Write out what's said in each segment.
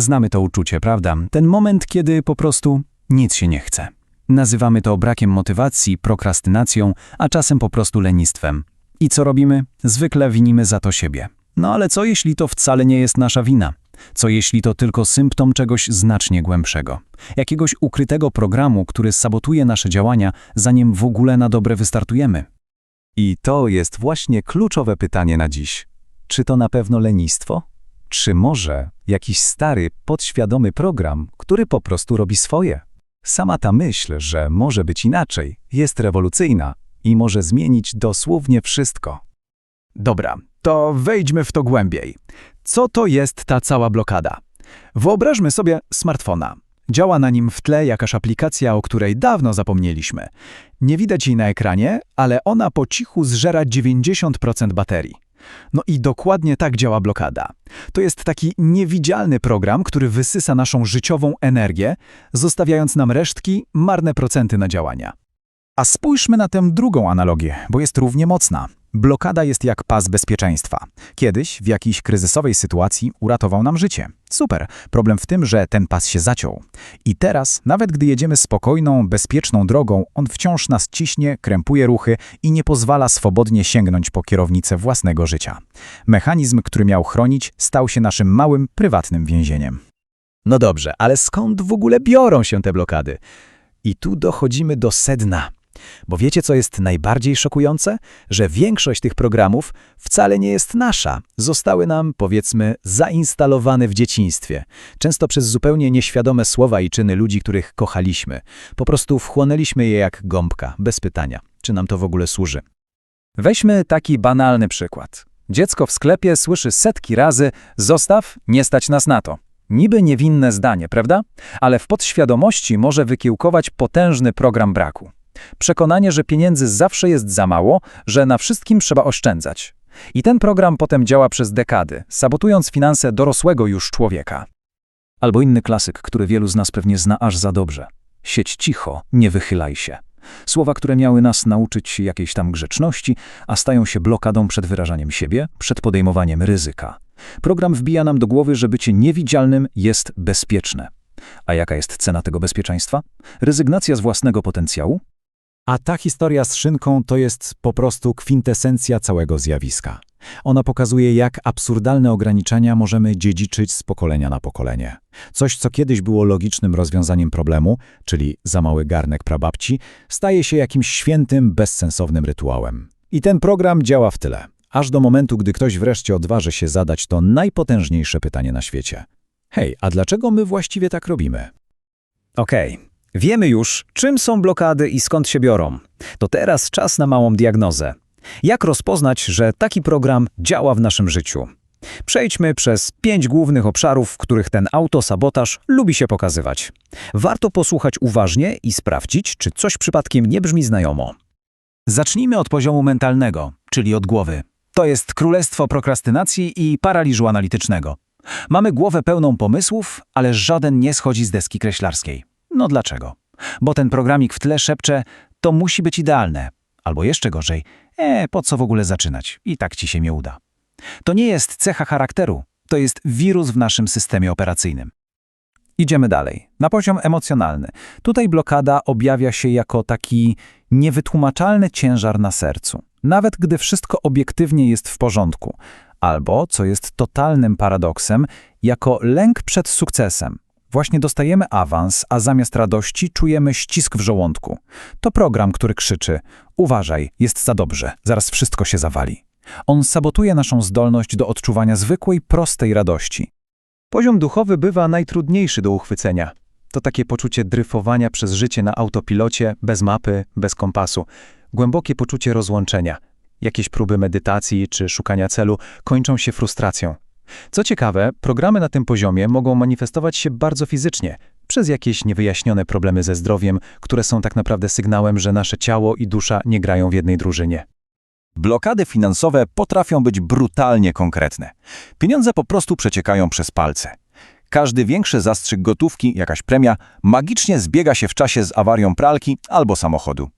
Znamy to uczucie, prawda? Ten moment, kiedy po prostu nic się nie chce. Nazywamy to brakiem motywacji, prokrastynacją, a czasem po prostu lenistwem. I co robimy? Zwykle winimy za to siebie. No ale co jeśli to wcale nie jest nasza wina? Co jeśli to tylko symptom czegoś znacznie głębszego? Jakiegoś ukrytego programu, który sabotuje nasze działania, zanim w ogóle na dobre wystartujemy? I to jest właśnie kluczowe pytanie na dziś. Czy to na pewno lenistwo? Czy może jakiś stary, podświadomy program, który po prostu robi swoje? Sama ta myśl, że może być inaczej, jest rewolucyjna i może zmienić dosłownie wszystko. Dobra, to wejdźmy w to głębiej. Co to jest ta cała blokada? Wyobraźmy sobie smartfona. Działa na nim w tle jakaś aplikacja, o której dawno zapomnieliśmy. Nie widać jej na ekranie, ale ona po cichu zżera 90% baterii. No i dokładnie tak działa blokada. To jest taki niewidzialny program, który wysysa naszą życiową energię, zostawiając nam resztki, marne procenty na działania. A spójrzmy na tę drugą analogię, bo jest równie mocna. Blokada jest jak pas bezpieczeństwa. Kiedyś w jakiejś kryzysowej sytuacji uratował nam życie. Super. Problem w tym, że ten pas się zaciął. I teraz, nawet gdy jedziemy spokojną, bezpieczną drogą, on wciąż nas ciśnie, krępuje ruchy i nie pozwala swobodnie sięgnąć po kierownicę własnego życia. Mechanizm, który miał chronić, stał się naszym małym, prywatnym więzieniem. No dobrze, ale skąd w ogóle biorą się te blokady? I tu dochodzimy do sedna. Bo wiecie, co jest najbardziej szokujące? Że większość tych programów wcale nie jest nasza. Zostały nam, powiedzmy, zainstalowane w dzieciństwie. Często przez zupełnie nieświadome słowa i czyny ludzi, których kochaliśmy. Po prostu wchłonęliśmy je jak gąbka, bez pytania, czy nam to w ogóle służy. Weźmy taki banalny przykład. Dziecko w sklepie słyszy setki razy zostaw, nie stać nas na to. Niby niewinne zdanie, prawda? Ale w podświadomości może wykiełkować potężny program braku. Przekonanie, że pieniędzy zawsze jest za mało, że na wszystkim trzeba oszczędzać. I ten program potem działa przez dekady, sabotując finanse dorosłego już człowieka. Albo inny klasyk, który wielu z nas pewnie zna aż za dobrze. Siedź cicho, nie wychylaj się. Słowa, które miały nas nauczyć jakiejś tam grzeczności, a stają się blokadą przed wyrażaniem siebie, przed podejmowaniem ryzyka. Program wbija nam do głowy, że bycie niewidzialnym jest bezpieczne. A jaka jest cena tego bezpieczeństwa? Rezygnacja z własnego potencjału? A ta historia z szynką to jest po prostu kwintesencja całego zjawiska. Ona pokazuje, jak absurdalne ograniczenia możemy dziedziczyć z pokolenia na pokolenie. Coś, co kiedyś było logicznym rozwiązaniem problemu, czyli za mały garnek prababci, staje się jakimś świętym, bezsensownym rytuałem. I ten program działa w tyle, aż do momentu, gdy ktoś wreszcie odważy się zadać to najpotężniejsze pytanie na świecie. Hej, a dlaczego my właściwie tak robimy? Okej, okay. Wiemy już, czym są blokady i skąd się biorą. To teraz czas na małą diagnozę. Jak rozpoznać, że taki program działa w naszym życiu? Przejdźmy przez pięć głównych obszarów, w których ten autosabotaż lubi się pokazywać. Warto posłuchać uważnie i sprawdzić, czy coś przypadkiem nie brzmi znajomo. Zacznijmy od poziomu mentalnego, czyli od głowy. To jest królestwo prokrastynacji i paraliżu analitycznego. Mamy głowę pełną pomysłów, ale żaden nie schodzi z deski kreślarskiej. No dlaczego? Bo ten programik w tle szepcze, to musi być idealne. Albo jeszcze gorzej, e, po co w ogóle zaczynać? I tak ci się nie uda. To nie jest cecha charakteru, to jest wirus w naszym systemie operacyjnym. Idziemy dalej. Na poziom emocjonalny. Tutaj blokada objawia się jako taki niewytłumaczalny ciężar na sercu. Nawet gdy wszystko obiektywnie jest w porządku. Albo, co jest totalnym paradoksem, jako lęk przed sukcesem. Właśnie dostajemy awans, a zamiast radości czujemy ścisk w żołądku. To program, który krzyczy: Uważaj, jest za dobrze, zaraz wszystko się zawali. On sabotuje naszą zdolność do odczuwania zwykłej, prostej radości. Poziom duchowy bywa najtrudniejszy do uchwycenia. To takie poczucie dryfowania przez życie na autopilocie, bez mapy, bez kompasu, głębokie poczucie rozłączenia. Jakieś próby medytacji czy szukania celu kończą się frustracją. Co ciekawe, programy na tym poziomie mogą manifestować się bardzo fizycznie, przez jakieś niewyjaśnione problemy ze zdrowiem, które są tak naprawdę sygnałem, że nasze ciało i dusza nie grają w jednej drużynie. Blokady finansowe potrafią być brutalnie konkretne. Pieniądze po prostu przeciekają przez palce. Każdy większy zastrzyk gotówki, jakaś premia, magicznie zbiega się w czasie z awarią pralki albo samochodu.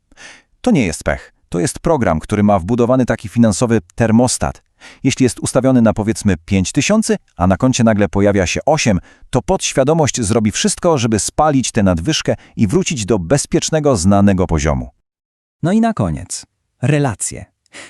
To nie jest pech. To jest program, który ma wbudowany taki finansowy termostat. Jeśli jest ustawiony na powiedzmy 5000, a na koncie nagle pojawia się 8, to podświadomość zrobi wszystko, żeby spalić tę nadwyżkę i wrócić do bezpiecznego, znanego poziomu. No i na koniec. Relacje.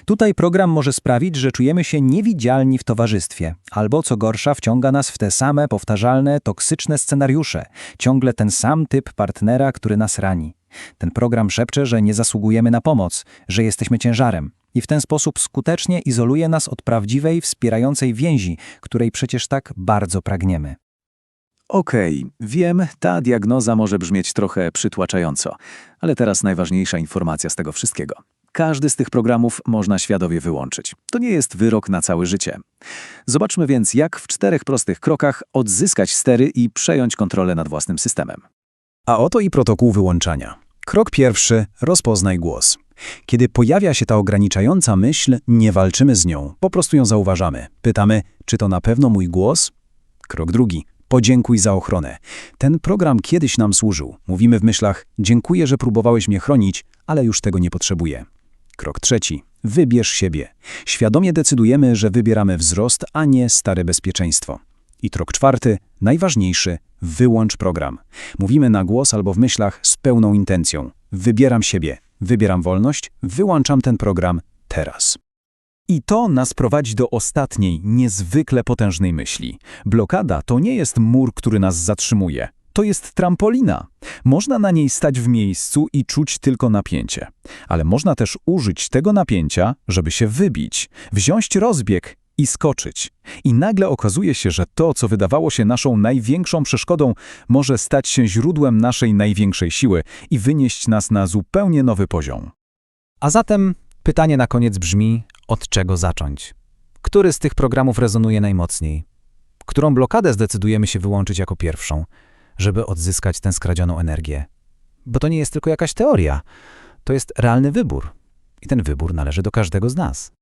Tutaj program może sprawić, że czujemy się niewidzialni w towarzystwie, albo co gorsza, wciąga nas w te same powtarzalne, toksyczne scenariusze, ciągle ten sam typ partnera, który nas rani. Ten program szepcze, że nie zasługujemy na pomoc, że jesteśmy ciężarem i w ten sposób skutecznie izoluje nas od prawdziwej, wspierającej więzi, której przecież tak bardzo pragniemy. Okej, wiem, ta diagnoza może brzmieć trochę przytłaczająco, ale teraz najważniejsza informacja z tego wszystkiego. Każdy z tych programów można świadomie wyłączyć. To nie jest wyrok na całe życie. Zobaczmy więc, jak w czterech prostych krokach odzyskać stery i przejąć kontrolę nad własnym systemem. A oto i protokół wyłączania. Krok pierwszy – rozpoznaj głos. Kiedy pojawia się ta ograniczająca myśl, nie walczymy z nią, po prostu ją zauważamy. Pytamy, czy to na pewno mój głos? Krok drugi – podziękuj za ochronę. Ten program kiedyś nam służył. Mówimy w myślach, dziękuję, że próbowałeś mnie chronić, ale już tego nie potrzebuję. Krok trzeci – wybierz siebie. Świadomie decydujemy, że wybieramy wzrost, a nie stare bezpieczeństwo. I krok czwarty, najważniejszy, wyłącz program. Mówimy na głos albo w myślach z pełną intencją. Wybieram siebie, wybieram wolność, wyłączam ten program teraz. I to nas prowadzi do ostatniej, niezwykle potężnej myśli. Blokada to nie jest mur, który nas zatrzymuje. To jest trampolina. Można na niej stać w miejscu i czuć tylko napięcie. Ale można też użyć tego napięcia, żeby się wybić, wziąć rozbieg i skoczyć. I nagle okazuje się, że to, co wydawało się naszą największą przeszkodą, może stać się źródłem naszej największej siły i wynieść nas na zupełnie nowy poziom. A zatem pytanie na koniec brzmi, od czego zacząć? Który z tych programów rezonuje najmocniej? Którą blokadę zdecydujemy się wyłączyć jako pierwszą, żeby odzyskać tę skradzioną energię? Bo to nie jest tylko jakaś teoria, to jest realny wybór. I ten wybór należy do każdego z nas.